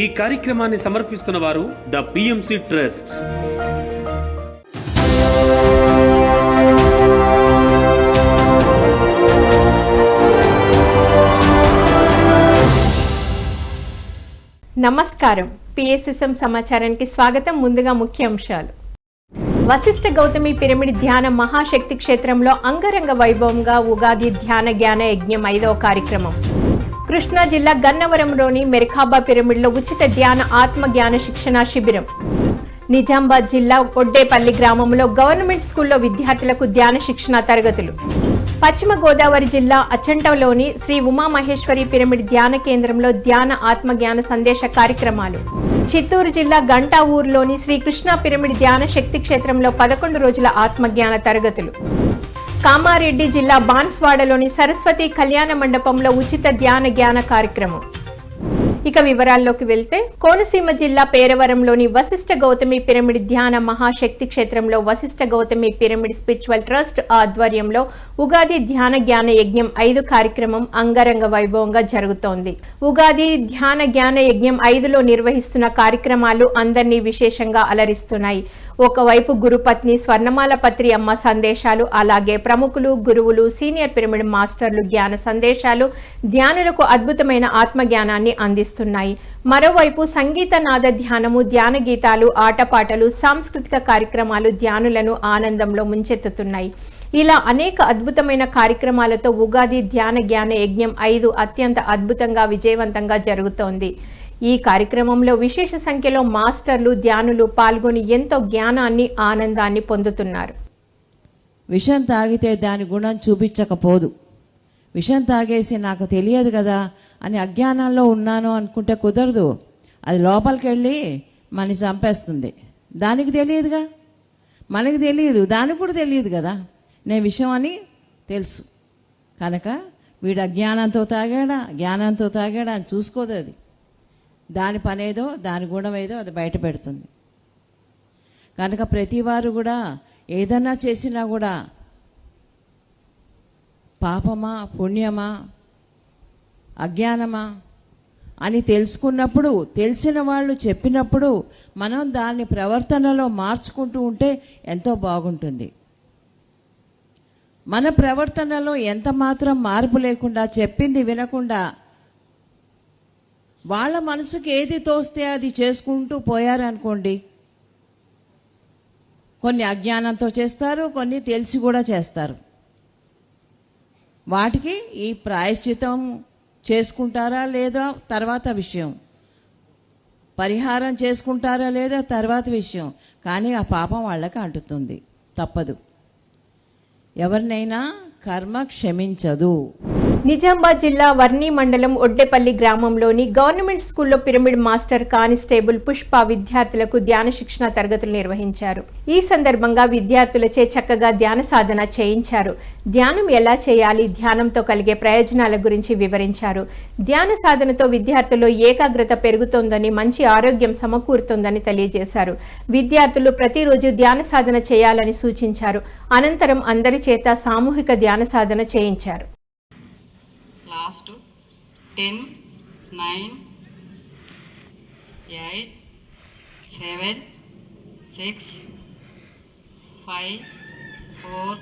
ఈ కార్యక్రమాన్ని సమర్పిస్తున్న వారు ద పిఎంసి ట్రస్ట్ నమస్కారం. పిఎస్ఎస్ఎం సమాచారానికి స్వాగతం. ముందుగా ముఖ్యాంశాలు. వశిష్ఠ గౌతమి పిరమిడ్ ధ్యాన మహాశక్తి క్షేత్రంలో అంగరంగ వైభవంగా ఉగాది ధ్యాన జ్ఞాన యజ్ఞం ఐదవ కార్యక్రమం. కృష్ణా జిల్లా గన్నవరంలోని మెరిఖాబా పిరమిడ్లో ఉచిత ధ్యాన ఆత్మ జ్ఞాన శిక్షణ శిబిరం. నిజామాబాద్ జిల్లా ఒడ్డేపల్లి గ్రామంలో గవర్నమెంట్ స్కూల్లో విద్యార్థులకు ధ్యాన శిక్షణ తరగతులు. పశ్చిమ గోదావరి జిల్లా అచంటలోని శ్రీ ఉమామహేశ్వరి పిరమిడ్ ధ్యాన కేంద్రంలో ధ్యాన ఆత్మ జ్ఞాన సందేశ కార్యక్రమాలు. చిత్తూరు జిల్లా గంటా ఊరులోని శ్రీకృష్ణ పిరమిడ్ ధ్యాన శక్తి క్షేత్రంలో పదకొండు రోజుల ఆత్మజ్ఞాన తరగతులు. కామారెడ్డి జిల్లా బాన్స్వాడలోని సరస్వతి కళ్యాణ మండపంలో ఉచిత ధ్యాన జ్ఞాన కార్యక్రమం. ఇక వివరాల్లోకి వెళ్తే కోనసీమ జిల్లా పేరవరంలోని వశిష్ఠ గౌతమి పిరమిడ్ ధ్యాన మహాశక్తి క్షేత్రంలో Vasishta Gautami pyramid spiritual trust ఆధ్వర్యంలో ఉగాది ధ్యాన జ్ఞాన యజ్ఞం ఐదు కార్యక్రమం అంగరంగ వైభవంగా జరుగుతోంది. ఉగాది ధ్యాన జ్ఞాన యజ్ఞం ఐదులో నిర్వహిస్తున్న కార్యక్రమాలు అందరినీ విశేషంగా అలరిస్తున్నాయి. ఒకవైపు గురుపత్ని స్వర్ణమాల పత్రి అమ్మ సందేశాలు అలాగే ప్రముఖులు గురువులు సీనియర్ పిరమిడ్ మాస్టర్లు జ్ఞాన సందేశాలు ధ్యానులకు అద్భుతమైన ఆత్మ జ్ఞానాన్ని అందిస్తున్నాయి. మరోవైపు సంగీత నాద ధ్యానము ధ్యాన గీతాలు ఆటపాటలు సాంస్కృతిక కార్యక్రమాలు ధ్యానులను ఆనందంలో ముంచెత్తుతున్నాయి. ఇలా అనేక అద్భుతమైన కార్యక్రమాలతో ఉగాది ధ్యాన జ్ఞాన యజ్ఞం ఐదు అత్యంత అద్భుతంగా విజయవంతంగా జరుగుతోంది. ఈ కార్యక్రమంలో విశేష సంఖ్యలో మాస్టర్లు ధ్యానులు పాల్గొని ఎంతో జ్ఞానాన్ని ఆనందాన్ని పొందుతున్నారు. విషం తాగితే దాని గుణం చూపించకపోదు. విషం తాగేసి నాకు తెలియదు కదా అని అజ్ఞానంలో ఉన్నాను అనుకుంటే కుదరదు. అది లోపలికి వెళ్ళి మనని చంపేస్తుంది. దానికి తెలియదుగా? మనకి తెలియదు. దానికి కూడా తెలియదు కదా? నేను విషయం అని తెలుసు. కనుక వీడు అజ్ఞానంతో తాగాడా? జ్ఞానంతో తాగాడా అని చూసుకోదు అది. దాని పనేదో దాని గుణం ఏదో అది బయట పెడుతుంది. కనుక ప్రతివారు కూడా ఏదన్నా చేసినా కూడా పాపమా పుణ్యమా అజ్ఞానమా అని తెలుసుకున్నప్పుడు తెలిసిన వాళ్ళు చెప్పినప్పుడు మనం దాన్ని ప్రవర్తనలో మార్చుకుంటూ ఉంటే ఎంతో బాగుంటుంది. మన ప్రవర్తనలో ఎంత మాత్రం మార్పు లేకుండా చెప్పింది వినకుండా వాళ్ళ మనసుకి ఏది తోస్తే అది చేసుకుంటూ పోయారనుకోండి కొన్ని అజ్ఞానంతో చేస్తారు కొన్ని తెలిసి కూడా చేస్తారు. వాటికి ఈ ప్రాయశ్చితం చేసుకుంటారా లేదా తర్వాత విషయం. పరిహారం చేసుకుంటారా లేదా తర్వాత విషయం. కానీ ఆ పాపం వాళ్ళకి అంటుతుంది. తప్పదు. ఎవరినైనా కర్మ క్షమించదు. నిజామాబాద్ జిల్లా వర్ణి మండలం ఒడ్డెపల్లి గ్రామంలోని గవర్నమెంట్ స్కూల్లో పిరమిడ్ మాస్టర్ కానిస్టేబుల్ పుష్ప విద్యార్థులకు ధ్యాన శిక్షణ తరగతులు నిర్వహించారు. ఈ సందర్భంగా విద్యార్థులచే చక్కగా ధ్యాన సాధన చేయించారు. ధ్యానం ఎలా చేయాలి? ధ్యానంతో కలిగే ప్రయోజనాల గురించి వివరించారు. ధ్యాన సాధనతో విద్యార్థుల్లో ఏకాగ్రత పెరుగుతోందని మంచి ఆరోగ్యం సమకూరుతోందని తెలియజేశారు. విద్యార్థులు ప్రతిరోజు ధ్యాన సాధన చేయాలని సూచించారు. అనంతరం అందరి చేత సామూహిక ధ్యాన సాధన చేయించారు. Last ten nine eight seven six five four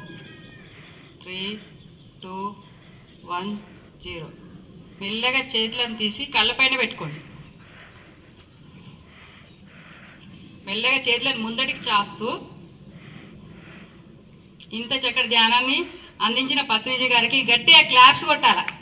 three two one zero. మెల్లగా చేతులను తీసి కళ్ళపైన పెట్టుకోండి. మెల్లగా చేతులను ముందటికి చాస్తూ ఇంత చక్కటి ధ్యానాన్ని అందించిన పత్రిజీ గారికి గట్టిగా క్లాప్స్ కొట్టాలి?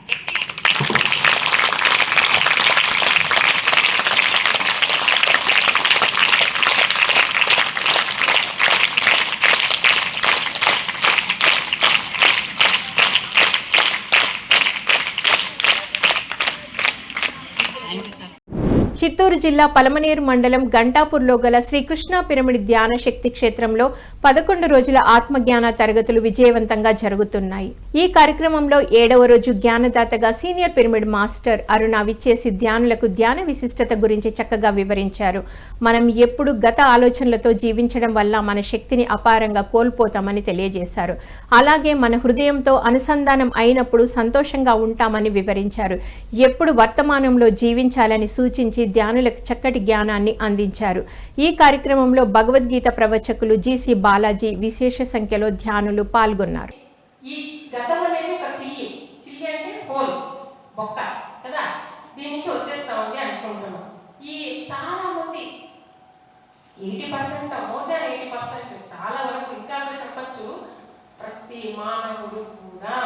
చిత్తూరు జిల్లా పలమనేరు మండలం గంటాపూర్లో గల శ్రీకృష్ణ పిరమిడ్ ధ్యాన శక్తి క్షేత్రంలో పదకొండు రోజుల ఆత్మజ్ఞాన తరగతులు విజయవంతంగా జరుగుతున్నాయి. ఈ కార్యక్రమంలో ఏడవ రోజు జ్ఞానదాతగా సీనియర్ పిరమిడ్ మాస్టర్ అరుణ విచ్చేసి ధ్యానులకు ధ్యాన విశిష్టత గురించి చక్కగా వివరించారు. మనం ఎప్పుడు గత ఆలోచనలతో జీవించడం వల్ల మన శక్తిని అపారంగా కోల్పోతామని తెలియజేశారు. అలాగే మన హృదయంతో అనుసంధానం అయినప్పుడు సంతోషంగా ఉంటామని వివరించారు. ఎప్పుడు వర్తమానంలో జీవించాలని సూచించి ధ్యానులకు చక్కటి జ్ఞానాన్ని అందించారు. ఈ కార్యక్రమంలో భగవద్గీత ప్రవచకులు జీసీ బాలాజీ విశేష సంఖ్యలో ధ్యానులు పాల్గొన్నారు. ఈ గతం అనేది ఒక చిల్లి చిల్లి అంటే హోల్ బొక్క కదా? దీని నుంచి వచ్చేస్తా ఉంది అనుకుంటున్నాం. ఈ చాలా మంది eighty percent more than eighty percent చాలా వరకు ఇంకా చెప్పచ్చు. ప్రతి మానవుడు కూడా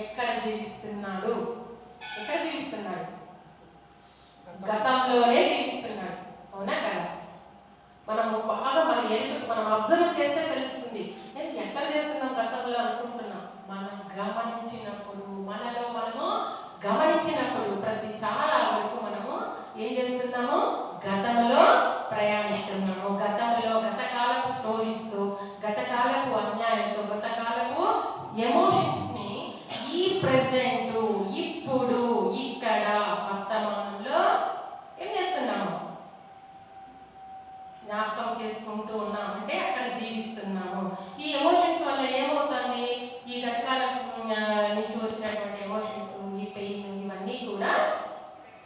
ఎక్కడ జీవిస్తున్నాడు? ఎక్కడ జీవిస్తున్నాడు? గతంలోనే జీవిస్తున్నాడు అవునా కదా? మనం బాగా మన ఎరుక మనం అబ్జర్వ్ చేస్తే తెలుసు నేను ఎక్కడ చేస్తున్నాం గతంలో అనుకుంటున్నాం మనం గమనించినప్పుడు మనలో మనము గమనించినప్పుడు ప్రతి చాలా వరకు మనము ఏం చేస్తున్నాము గతంలో ప్రయాణిస్తున్నాము గతంలో గతకాలపు స్టోరీస్తో గతకాలపు అన్యాయంతో గతకాలపు ఎమోషన్స్ని ఈ ప్రెసెంట్ ఇప్పుడు ఇక్కడ వర్తమానంలో ఏం చేస్తున్నాము జ్ఞాపకం చేసుకుంటూ ఉన్నాం అంటే అక్కడ జీవిస్తున్నాము ఈ ఎమోషన్స్ వల్ల ఏమవుతుంది ఈ రకాల ఉమ్, ఆ, నుంచి వచ్చినటువంటి ఎమోషన్స్ ఈ పెయిన్ ఇవన్నీ కూడా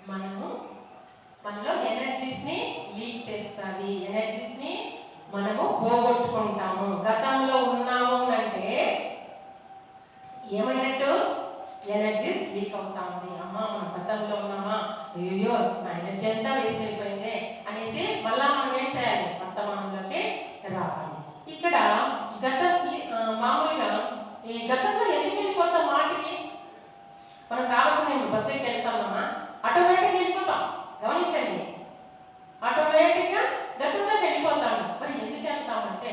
మనము మనలో ఎనర్జీస్ని లీక్ చేస్తాయి ఎనర్జీస్ని మనము పోగొట్టుకుంటాము గతంలో ఉన్నాము అంటే ఏమైనట్టు ఎనర్జీస్ లీక్ అవుతా ఉంది అమ్మా మన గతంలో ఉన్నామా అయ్యో నా ఎనర్జీ అంతా వేస్ట్ అయిపోయిందే అనేసి మళ్ళా మనం ఏం చేయాలి వర్తమానంలోకి రావాలి ఇక్కడ గత ఈ- ఆ, మామూలుగా ఈ గతంలో ఎందుకు వెళ్ళిపోతాం మాటికి మనం కావాల్సిన బస్సు ఎక్కి వెళ్తామమ్మా ఆటోమేటిక్గా వెళ్ళిపోతాం గమనించండి ఆటోమేటిక్గా గతంలోకి వెళ్ళిపోతాము మరి ఎందుకు వెళ్తామంటే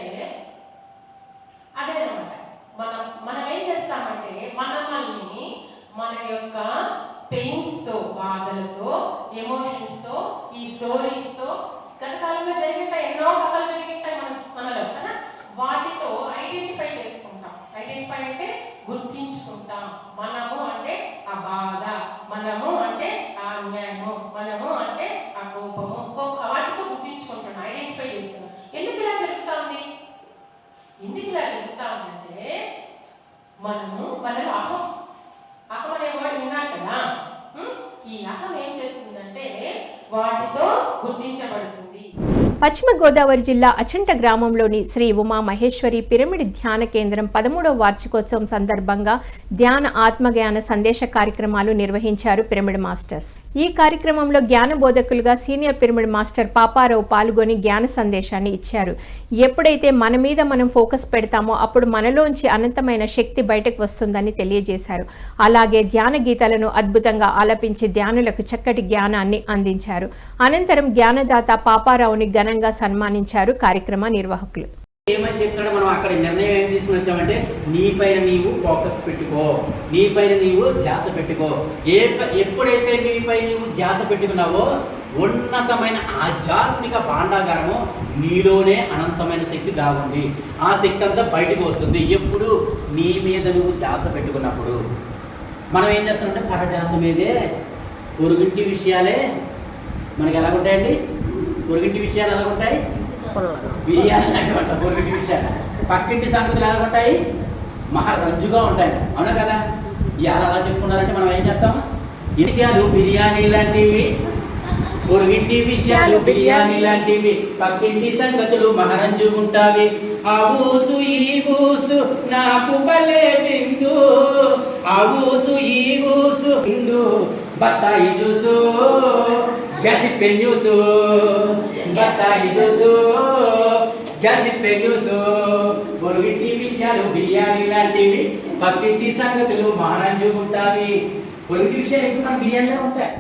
అదే అనమాట మనం మనం ఏం చేస్తామంటే మనల్ని మన యొక్క పెయిన్స్తో బాధలతో ఎమోషన్స్తో ఈ స్టోరీస్తో గత కాలంలో జరిగిన ఎన్నో కథలు జరిగిఉంటాయి మన మనలో కదా? వాటితో ఐడెంటిఫై చేసుకుంటాం. ఐడెంటిఫై అంటే గుర్తించుకుంటాం. మనము అంటే ఆ బాధ మనము అంటే ఆ అన్యాయము మనము అంటే ఆ కోపము వాటితో గుర్తించుకుంటాం ఐడెంటిఫై చేస్తున్నాం. ఎందుకు ఇలా జరుగుతా ఉంది ఎందుకు ఇలా జరుగుతా ఉందంటే మనము మనలో అహం అహం అనే వర్డ్ కదా ఈ అహం ఏం చేస్తుందంటే వాటితో గుర్తించబడుతుంది. పశ్చిమ గోదావరి జిల్లా అచంట గ్రామంలోని శ్రీ ఉమా మహేశ్వరి పిరమిడ్ ధ్యాన కేంద్రం పదమూడవ వార్షికోత్సవం సందర్భంగా ధ్యాన ఆత్మజ్ఞాన సందేశ కార్యక్రమాలు నిర్వహించారు పిరమిడ్ మాస్టర్స్. ఈ కార్యక్రమంలో జ్ఞాన బోధకులుగా సీనియర్ పిరమిడ్ మాస్టర్ పాపారావు పాల్గొని జ్ఞాన సందేశాన్ని ఇచ్చారు. ఎప్పుడైతే మన మీద మనం ఫోకస్ పెడతామో అప్పుడు మనలోంచి అనంతమైన శక్తి బయటకు వస్తుందని తెలియజేశారు. అలాగే ధ్యాన గీతాలను అద్భుతంగా ఆలపించి ధ్యానులకు చక్కటి జ్ఞానాన్ని అందించారు. అనంతరం జ్ఞానదాత పాపారావుని ఘనంగా సన్మానించారు కార్యక్రమ నిర్వాహకులు. ఏమని చెప్తాడో మనం అక్కడ నిర్ణయం ఏం తీసుకుని వచ్చామంటే నీ పైన నీవు ఫోకస్ పెట్టుకో. నీ పైన నీవు ధ్యాస పెట్టుకో. ఏ ఎప్పుడైతే నీ పైన నీవు ధ్యాస పెట్టుకున్నావో ఉన్నతమైన ఆధ్యాత్మిక భాండాగారము నీలోనే అనంతమైన శక్తి దాగుంది. ఆ శక్తి అంతా బయటకు వస్తుంది. ఎప్పుడు నీ మీద నువ్వు ధ్యాస పెట్టుకున్నప్పుడు. మనం ఏం చేస్తామంటే పరధ్యాస మీదే పొరుగుంటి విషయాలే మనకి ఎలా ఉంటాయండి పొరుగింటి విషయాలు ఎలా ఉంటాయి? బిర్యానీ లాంటి వంట పొరుగింటి విషయాలు. పక్కింటి సంగతులు ఎలా ఉంటాయి? మహా రంజుగా ఉంటాయి. అవునా కదా? ఇవాళ అలా చెప్పుకున్నారంటే మనం ఏం చేస్తాం? ఈ విషయాలు బిర్యానీ లాంటివి పొరుగింటి విషయాలు బిర్యానీ లాంటివి పక్కింటి సంగతులు మహరంజుగుంటావి ఆ ఊసు ఈ ఊసు నాకు భలే బిందు ఆ ఊసు ఈ ఊసు బిందు బత్తాయి చూసు గ్యాసిప్ న్యూసు బత్తాయి దోసు గ్యాసిప్ న్యూసు పొరుగింటి విషయాలు బిర్యానీ లాంటివి పక్కింటి సంగతులు మహరంజుగుంటావి పొరుగింటి విషయాలు ఎప్పుడు మన బిర్యానీలో ఉంటాయి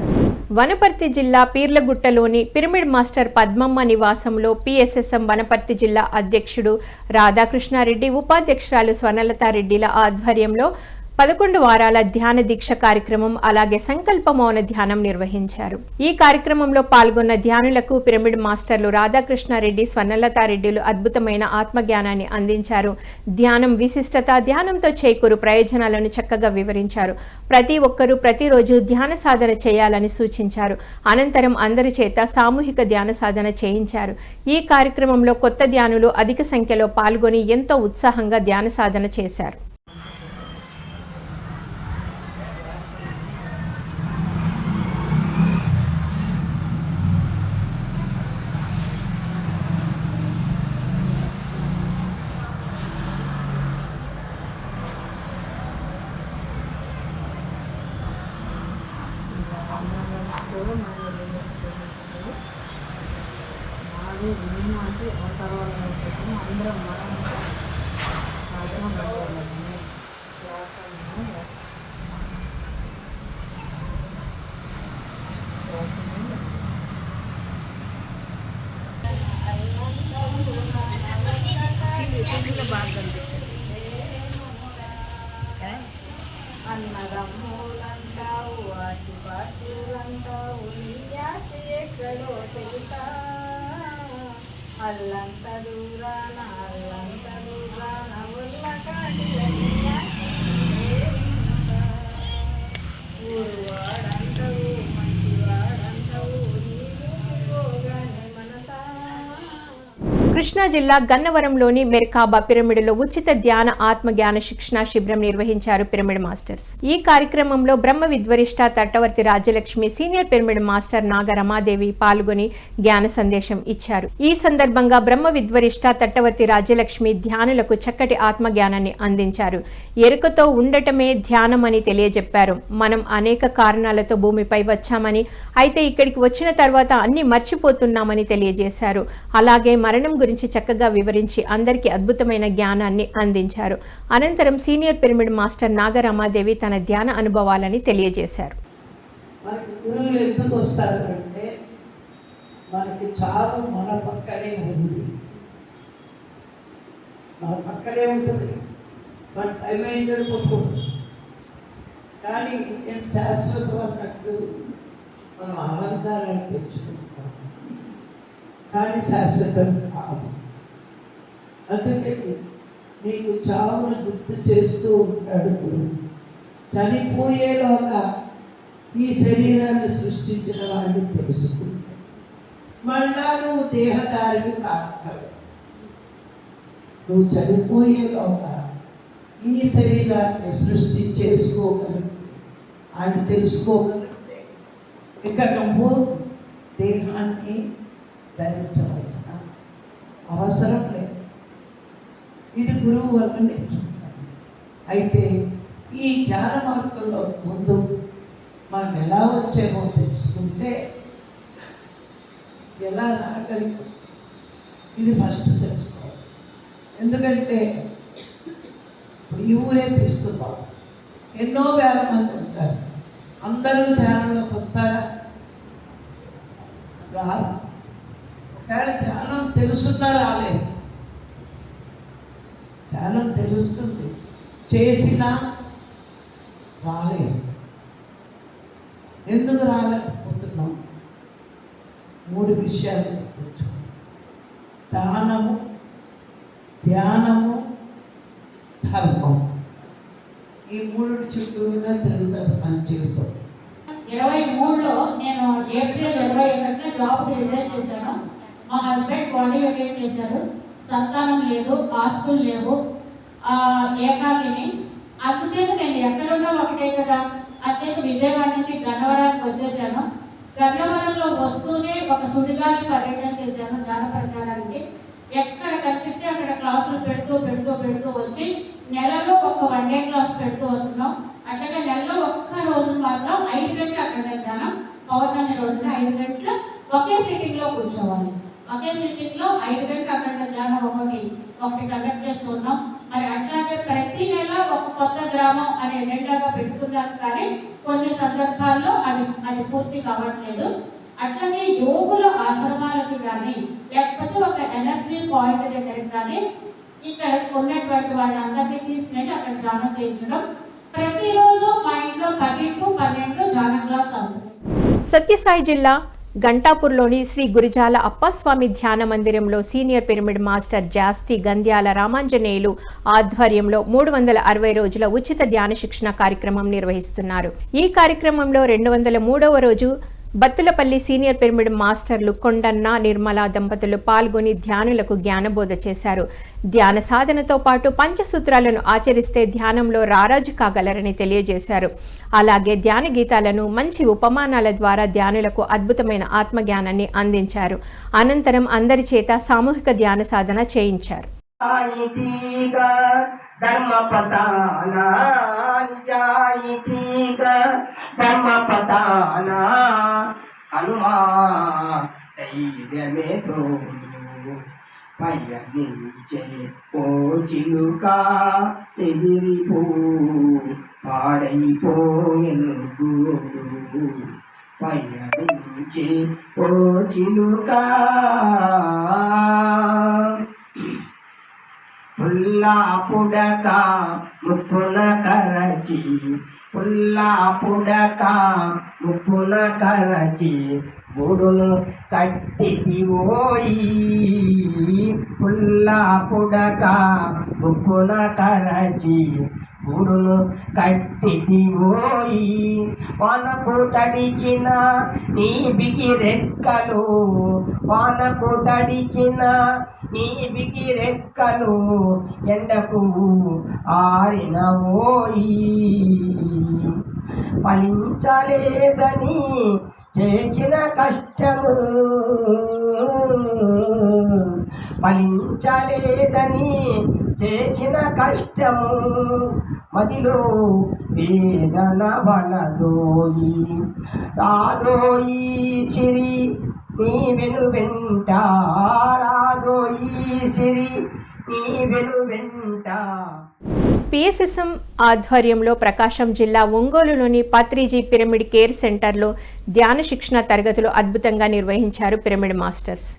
వనపర్తి జిల్లా పీర్లగుట్టలోని పిరమిడ్ మాస్టర్ పద్మమ్మ నివాసంలో పిఎస్ఎస్ఎం వనపర్తి జిల్లా అధ్యక్షుడు రాధాకృష్ణారెడ్డి ఉపాధ్యక్షురాలు స్వర్ణలతారెడ్డిల ఆధ్వర్యంలో పదకొండు వారాల ధ్యాన దీక్ష కార్యక్రమం అలాగే సంకల్ప మౌన ధ్యానం నిర్వహించారు. ఈ కార్యక్రమంలో పాల్గొన్న ధ్యానులకు పిరమిడ్ మాస్టర్లు రాధాకృష్ణారెడ్డి స్వర్ణలతారెడ్డిలు అద్భుతమైన ఆత్మజ్ఞానాన్ని అందించారు. ధ్యానం విశిష్టత ధ్యానంతో చేకూరు ప్రయోజనాలను చక్కగా వివరించారు. ప్రతి ఒక్కరూ ప్రతిరోజు ధ్యాన సాధన చేయాలని సూచించారు. అనంతరం అందరి చేత సామూహిక ధ్యాన సాధన చేయించారు. ఈ కార్యక్రమంలో కొత్త ధ్యానులు అధిక సంఖ్యలో పాల్గొని ఎంతో ఉత్సాహంగా ధ్యాన సాధన చేశారు. కృష్ణా జిల్లా గన్నవరంలోని మెర్కాబా పిరమిడ్లో ఉచిత ధ్యాన ఆత్మ జ్ఞాన శిక్షణ శిబిరం నిర్వహించారు పిరమిడ్ మాస్టర్స్. ఈ కార్యక్రమంలో బ్రహ్మ విద్వరిష్ట Tattavarthi Rajyalakshmi senior pyramid master Naga Ramadevi పాల్గొని జ్ఞాన సందేశం ఇచ్చారు. ఈ సందర్భంగా బ్రహ్మ విద్వరిష్ట తట్టవర్తి రాజ్యలక్ష్మి ధ్యానులకు చక్కటి ఆత్మ జ్ఞానాన్ని అందించారు. ఎరుకతో ఉండటమే ధ్యానం అని తెలియజెప్పారు. మనం అనేక కారణాలతో భూమిపై వచ్చామని అయితే ఇక్కడికి వచ్చిన తర్వాత అన్ని మర్చిపోతున్నామని తెలియజేశారు. అలాగే మరణం గురించి చక్కగా వివరించి అందరికీ అద్భుతమైన జ్ఞానాన్ని అందించారు. అనంతరం సీనియర్ పిరమిడ్ మాస్టర్ నాగరమాదేవి తన ధ్యాన అనుభవాలని తెలియజేశారు. మనకి గురువులు ఎందుకు వస్తారు మనకి చావు మన పక్కనే ఉంది. మన పక్కనే ఉంటుంది. మన టైం ఏంటో కొట్టుకోదు కానీ నేను శాశ్వతం అన్నట్టు మనం అహంకారాన్ని పెంచుకుంటాం కానీ శాశ్వతం కాదు. అందుకని నీకు చావును గుర్తు చేస్తూ ఉంటాడు గురువు చనిపోయేలోగా ఈ శరీరాన్ని సృష్టించిన వాడిని తెలుసుకుంటే మళ్ళా నువ్వు దేహదారివి కాదు నువ్వు చనిపోయేలోగా ఈ శరీరాన్ని సృష్టి చేసుకోగలిగితే ఆయన తెలుసుకోగలిగితే ఇక నువ్వు దేహాన్ని ధరించవలసిన అవసరం గురువు వల్ల అయితే ఈ జ్ఞాన మార్గంలో ముందు మనం ఎలా వచ్చేమో తెలుసుకుంటే ఎలా రాగలిగాం ఇది ఫస్ట్ తెలుసుకోవాలి. ఎందుకంటే ఇప్పుడు ఈ ఊరే తీసుకుందాం ఎన్నో వేల మంది ఉంటారు. అందరూ ధ్యానంలోకి వస్తారా? రారు. ఒకవేళ ధ్యానం తెలుసున్నా రాలేదు. ధ్యానం తెలుస్తుంది. చేసినా రాలేదు. ఎందుకు రాలేకపోతున్నాం? మూడు విషయాలు గుర్తించు దానము ధ్యానము ధర్మం. ఈ మూడు చుట్టూనే తిరుగుతుంది మన జీవితం. ఇరవై మూడులో నేను ఏప్రిల్ ఇరవై ఒకటిన జాబ్ రిజైన్ చేశాను. మా హస్బెండ్ బాడీ వెకేట్ చేశారు. సంతానం లేదు ఆస్తులు లేవు ఆ, ఏకాకిని. అందుచేత నేను ఎక్కడున్నా ఒకటే కదా. అంతే విజయవాడ నుంచి గన్నవరానికి వచ్చేసాను. గన్నవరంలో వస్తూనే ఒక సుడిగాలి పర్యటన చేశాను జ్ఞాన ప్రకారానికి. ఎక్కడ కనిపిస్తే అక్కడ క్లాసులు పెడుతూ పెడుతూ పెడుతూ వచ్చి నెలలో ఒక వన్ డే క్లాస్ పెడుతూ వస్తున్నాం. అట్లాగే నెలలో ఒక్క రోజు మాత్రం ఐదు గంటలు అక్కడ ధ్యానం పౌర్ణమి రోజున ఐదు గంటలు ఒకే సిట్టింగ్లో కూర్చోవాలి. ఒకే సిట్టింగ్లో ఐదు గంటలు అక్కడ ధ్యానం ఒకటి ఒకటి కండక్ట్ చేస్తున్నాం. మరి అట్లాగే ప్రతి నెల ఒక కొత్త గ్రామం అనే ఎజెండాగా పెట్టుకున్నాను కానీ కొన్ని సందర్భాల్లో అది అది పూర్తి కావట్లేదు. అట్లాగే యోగుల ఆశ్రమాలకు కానీ లేకపోతే ఒక ఎనర్జీ పాయింట్ దగ్గరికి కానీ ఇక్కడ ఉన్నటువంటి వాళ్ళందరినీ తీసుకెళ్ళి అక్కడ ధ్యానం చేయించడం. ప్రతిరోజు మా ఇంట్లో పది పన్నెండు ధ్యాన క్లాస్ అవుతుంది సత్యసాయి జిల్లా గంటాపూర్లోని శ్రీ గురిజాల అప్పస్వామి ధ్యాన మందిరంలో senior pyramid master Jasti Gandhyala Ramanjaneyulu ఆధ్వర్యంలో మూడు వందల అరవై రోజుల ఉచిత ధ్యాన శిక్షణ కార్యక్రమం నిర్వహిస్తున్నారు. ఈ కార్యక్రమంలో రెండు వందల మూడవ రోజు బత్తులపల్లి సీనియర్ పిరమిడ్ మాస్టర్లు కొండన్న నిర్మల దంపతులు పాల్గొని ధ్యానులకు జ్ఞానబోధ చేశారు. ధ్యాన సాధనతో పాటు పంచసూత్రాలను ఆచరిస్తే ధ్యానంలో రారాజు కాగలరని తెలియజేశారు. అలాగే ధ్యాన గీతాలను మంచి ఉపమానాల ద్వారా ధ్యానులకు అద్భుతమైన ఆత్మజ్ఞానాన్ని అందించారు. అనంతరం అందరి చేత సామూహిక ధ్యాన సాధన చేయించారు. ధర్మ పతాన ధర్మ పతాన హనుమా ధైర్యమే తోడు పయనించే ఓ చిలుక ఎగిరిపో పాడైపోయను గోడు పయనించే ఓ చిలుక. పుల్లా పుడక ముప్పున కరచి పుల్లా పుడక ముప్పున కరచి బుడును కట్టితివోయి. పుల్లా పుడక ముప్పుల కరచి గూడును కట్టితివోయి. వానకు తడిచిన నీ బిగి రెక్కలు వానకు తడిచిన నీ బిగి రెక్కలు ఎండకు ఆరినవోయి. ఫలించలేదని చేసిన కష్టము ఫలించలేదని చేసిన కష్టము మదిలో వేదన బలదోయి. రాదోయి సిరి నీ వెను వెంట రాదోయి సిరి నీ వెను వెంట. పిఎస్ఎస్ఎం ఆధ్వర్యంలో ప్రకాశం జిల్లా ఒంగోలులోని పత్రిజీ పిరమిడ్ కేర్ సెంటర్లో ధ్యాన శిక్షణ తరగతులు అద్భుతంగా నిర్వహించారు పిరమిడ్ మాస్టర్స్.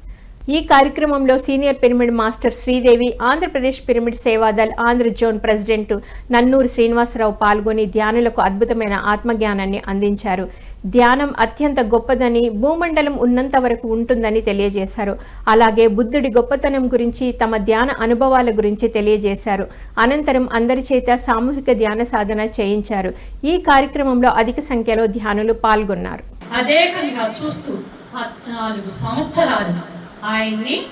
ఈ కార్యక్రమంలో senior pyramid master Sridevi Andhra Pradesh pyramid Sevadal Andhra zone president Nannuru Srinivasarao పాల్గొని ధ్యానులకు అద్భుతమైన ఆత్మజ్ఞానాన్ని అందించారు. ధ్యానం అత్యంత గొప్పదని భూమండలం ఉన్నంత వరకు ఉంటుందని తెలియజేశారు. అలాగే బుద్ధుడి గొప్పతనం గురించి తమ ధ్యాన అనుభవాల గురించి తెలియజేశారు. అనంతరం అందరి చేత సామూహిక ధ్యాన సాధన చేయించారు. ఈ కార్యక్రమంలో అధిక సంఖ్యలో ధ్యానులు పాల్గొన్నారు. తదేకంగా చూస్తూ సంవత్సరాలు ఆయన్ని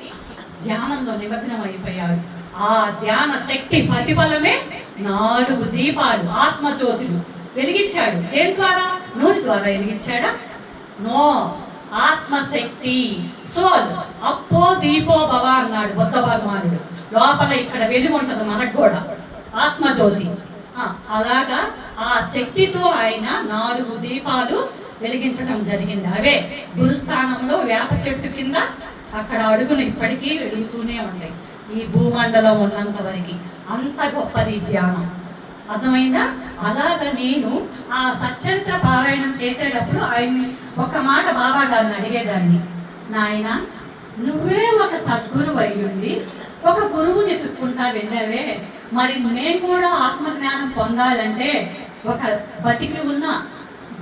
ధ్యానంలో నిమగ్నం అయిపోయాడు. ఆ ధ్యాన శక్తి ప్రతిఫలమే నాలుగు దీపాలు ఆత్మజ్యోతులు వెలిగించాడు. దేని ద్వారా? నూనె ద్వారా వెలిగించాడా? నో ఆత్మశక్తి. సోల్ అప్పో దీపో భవ అన్నాడు బుద్ధ భగవానుడు. లోపల ఇక్కడ వెలుగు ఉంటుంది మనకు కూడా. ఆత్మజ్యోతి. అలాగా ఆ శక్తితో ఆయన నాలుగు దీపాలు వెలిగించటం జరిగింది. అవే గురుస్థానంలో వేప చెట్టు కింద అక్కడ అడుగులు ఇప్పటికీ వెలుగుతూనే ఉంటాయి ఈ భూమండలం ఉన్నంత వరకు అంత గొప్పది ధ్యానం. అర్థమైందా? అలాగ నేను ఆ సచ్చరిత్ర పారాయణం చేసేటప్పుడు ఆయన్ని ఒక మాట బాబా గారిని అడిగేదాన్ని. నాయన నువ్వే ఒక సద్గురువు అయ్యుండి ఒక గురువుని ఎత్తుక్కుంటా వెళ్ళావే. మరి నేను కూడా ఆత్మజ్ఞానం పొందాలంటే ఒక బతికి ఉన్న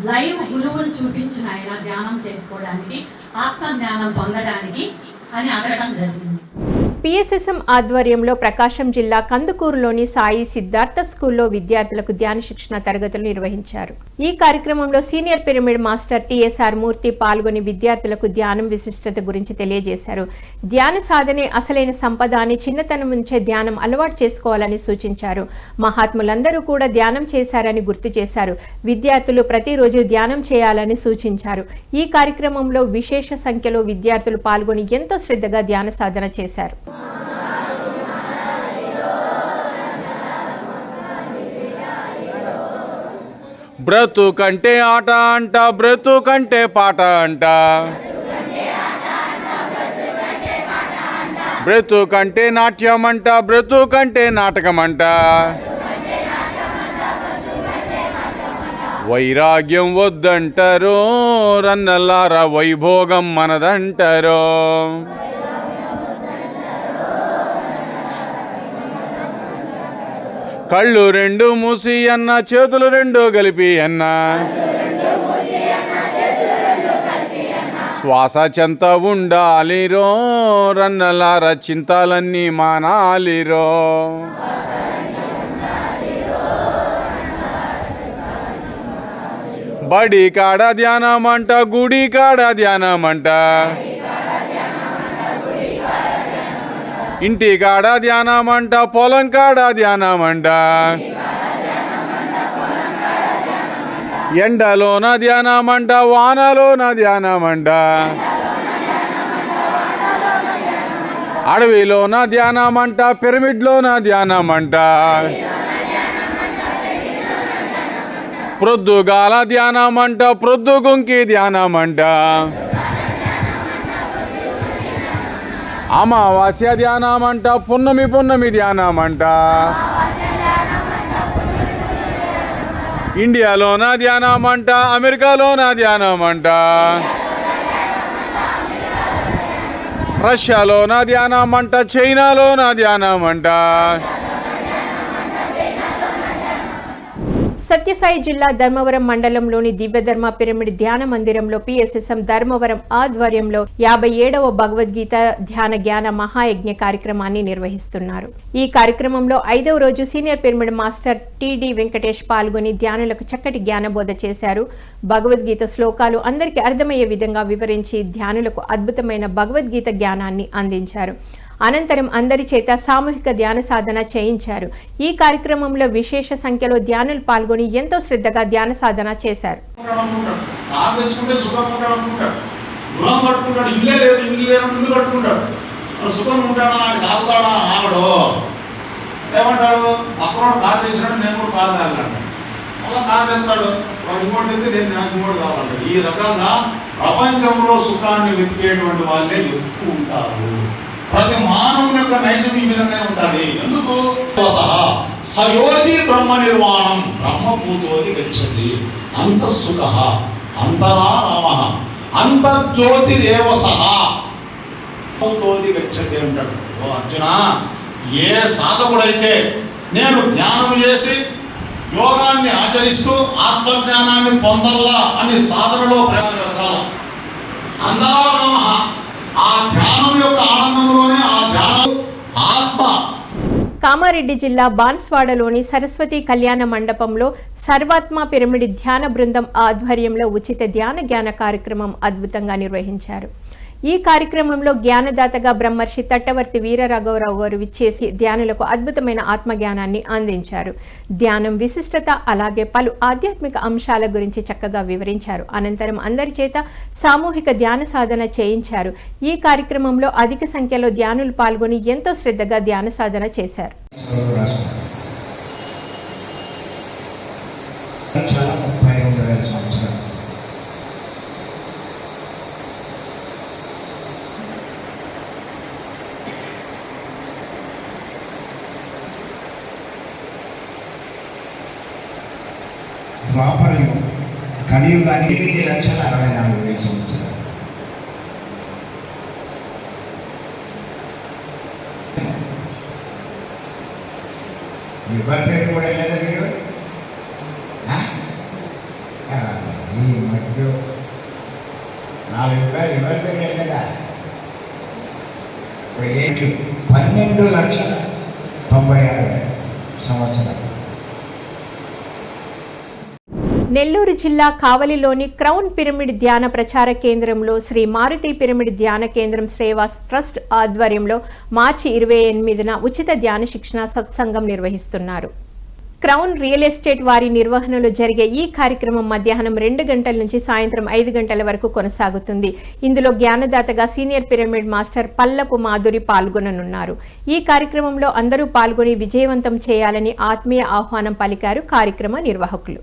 లైవ్ గురువును చూపించిన ఆయన ధ్యానం చేసుకోవడానికి ఆత్మజ్ఞానం పొందడానికి అని అడగడం జరిగింది. పిఎస్ఎస్ఎం ఆధ్వర్యంలో ప్రకాశం జిల్లా కందుకూరులోని సాయి సిద్ధార్థ స్కూల్లో విద్యార్థులకు ధ్యాన శిక్షణ తరగతులు నిర్వహించారు. ఈ కార్యక్రమంలో senior pyramid master TSR Murthy పాల్గొని విద్యార్థులకు ధ్యానం విశిష్టత గురించి తెలియజేశారు. ధ్యాన సాధనే అసలైన సంపద అని చిన్నతనం నుంచే ధ్యానం అలవాటు చేసుకోవాలని సూచించారు. మహాత్ములందరూ కూడా ధ్యానం చేశారని గుర్తు చేశారు. విద్యార్థులు ప్రతిరోజు ధ్యానం చేయాలని సూచించారు. ఈ కార్యక్రమంలో విశేష సంఖ్యలో విద్యార్థులు పాల్గొని ఎంతో శ్రద్ధగా ధ్యాన సాధన చేశారు. బ్రతుకంటే ఆట అంట బ్రతుకంటే పాట అంట. బ్రతుకంటే నాట్యం అంట బ్రతుకంటే నాటకం అంట. వైరాగ్యం వద్దంటారు రన్నల్లారా వైభోగం మనదంటారో. కళ్ళు రెండు మూసి అన్న చేతులు రెండు కలిపి అన్న. శ్వాస చెంత ఉండాలిరో రన్నలార చింతాలన్నీ మానాలిరో. బడి కాడ ధ్యానమంట గుడి కాడ ధ్యానమంట. ఇంటి కాడ ధ్యానమంట పొలం కాడ ధ్యానమంట. ఎండలోన ధ్యానమంట వానలోన ధ్యానమంట. అడవిలోన ధ్యానమంట పిరమిడ్లోన ధ్యానమంట. ప్రొద్దుగాల ధ్యానమంట ప్రొద్దుగుంకి ధ్యానమంట. అమావాస్య ధ్యానమంట పున్నమి పున్నమి ధ్యానమంట. ఇండియాలోన ధ్యానమంట అమెరికాలోన ధ్యానమంట. రష్యాలోన ధ్యానమంట చైనాలోన ధ్యానమంట. సత్యసాయి జిల్లా ధర్మవరం మండలంలోని దివ్యధర్మ పిరమిడ్ ధ్యాన మందిరంలో పిఎస్ఎస్ఎం ధర్మవరం ఆధ్వర్యంలో యాభై ఏడవ భగవద్గీత ధ్యాన జ్ఞాన మహాయజ్ఞ కార్యక్రమాన్ని నిర్వహిస్తున్నారు. ఈ కార్యక్రమంలో ఐదవ రోజు senior pyramid master TD Venkatesh పాల్గొని ధ్యానులకు చక్కటి జ్ఞానబోధ చేశారు. భగవద్గీత శ్లోకాలు అందరికీ అర్థమయ్యే విధంగా వివరించి ధ్యానులకు అద్భుతమైన భగవద్గీత జ్ఞానాన్ని అందించారు. అనంతరం అందరి చేత సామూహిక ధ్యాన సాధన చేయించారు. ఈ కార్యక్రమంలో విశేష సంఖ్యలో ధ్యానులు పాల్గొని ఎంతో శ్రద్ధగా ధ్యాన సాధన చేశారు. సుఖం ఉంటాడా? ఆగడు. ఏమంటాడు? పక్కనోడు తెచ్చినాడు నేను కూడా తెస్తాడు వాడు ఇంకోటి తెస్తే నేను నాకు ఇంకోటి కావాలంటాడు. ఈ రకంగా ప్రపంచంలో సుఖాన్ని వెతికేటువంటి వాళ్ళే ఎక్కువ ఉంటారు. ప్రతి మానవుని యొక్క నైజం ఈ విధంగానే ఉంటుంది ఎందుకు? సహా సయోగి బ్రహ్మ నిర్వాణం. బ్రహ్మభూతోది అంత సుఖ అంతరా రామ అంతర్జ్యోతిరేవ సహా. భూతోది గచ్చది అంటాడు. ఓ అర్జున ఏ సాధకుడైతే నేను ధ్యానం చేసి యోగాన్ని ఆచరిస్తూ ఆత్మజ్ఞానాన్ని పొందల్లా అని సాధనలో ప్రయాణం వెతకాల అందరూ నమ ఆ ధ్యానం యొక్క ఆనందంలోనే ఆ ధ్యానం ఆత్మ. కామారెడ్డి జిల్లా బాన్స్వాడలోని సరస్వతి కళ్యాణ మండపంలో సర్వాత్మ పిరమిడ్ ధ్యాన బృందం ఆధ్వర్యంలో ఉచిత ధ్యాన జ్ఞాన కార్యక్రమం అద్భుతంగా నిర్వహించారు. ఈ కార్యక్రమంలో జ్ఞానదాతగా బ్రహ్మర్షి తట్టవర్తి వీరరాఘవరావు గారు విచ్చేసి ధ్యానులకు అద్భుతమైన ఆత్మజ్ఞానాన్ని అందించారు. ధ్యానం విశిష్టత అలాగే పలు ఆధ్యాత్మిక అంశాల గురించి చక్కగా వివరించారు. అనంతరం అందరి చేత సామూహిక ధ్యాన సాధన చేయించారు. ఈ కార్యక్రమంలో అధిక సంఖ్యలో ధ్యానులు పాల్గొని ఎంతో శ్రద్ధగా ధ్యాన సాధన చేశారు చాలా ముప్పై రెండు వేల సంవత్సరాలు ద్వాపరయుగం కలియుగానికి ఎనిమిది లక్షల అరవై నాలుగు వేల సంవత్సరాలు ఎవరి పేరు కూడా లేదా మీరు ఈ మధ్య నాలుగు రూపాయలు ఎవరి పేరు వెళ్ళదా ఏంటి పన్నెండు లక్షల తొంభై ఆరు సంవత్సరాలు. నెల్లూరు జిల్లా కావలిలోని క్రౌన్ పిరమిడ్ ధ్యాన ప్రచార కేంద్రంలో శ్రీ మారుతి పిరమిడ్ ధ్యాన కేంద్రం శ్రేవాస్ ట్రస్ట్ ఆధ్వర్యంలో మార్చి ఇరవై ఎనిమిదిన ఉచిత ధ్యాన శిక్షణ సత్సంగం నిర్వహిస్తున్నారు. క్రౌన్ రియల్ ఎస్టేట్ వారి నిర్వహణలో జరిగే ఈ కార్యక్రమం మధ్యాహ్నం రెండు గంటల నుంచి సాయంత్రం ఐదు గంటల వరకు కొనసాగుతుంది. ఇందులో జ్ఞానదాతగా senior pyramid master Pallapu Madhuri పాల్గొననున్నారు. ఈ కార్యక్రమంలో అందరూ పాల్గొని విజయవంతం చేయాలని ఆత్మీయ ఆహ్వానం పలికారు కార్యక్రమ నిర్వాహకులు.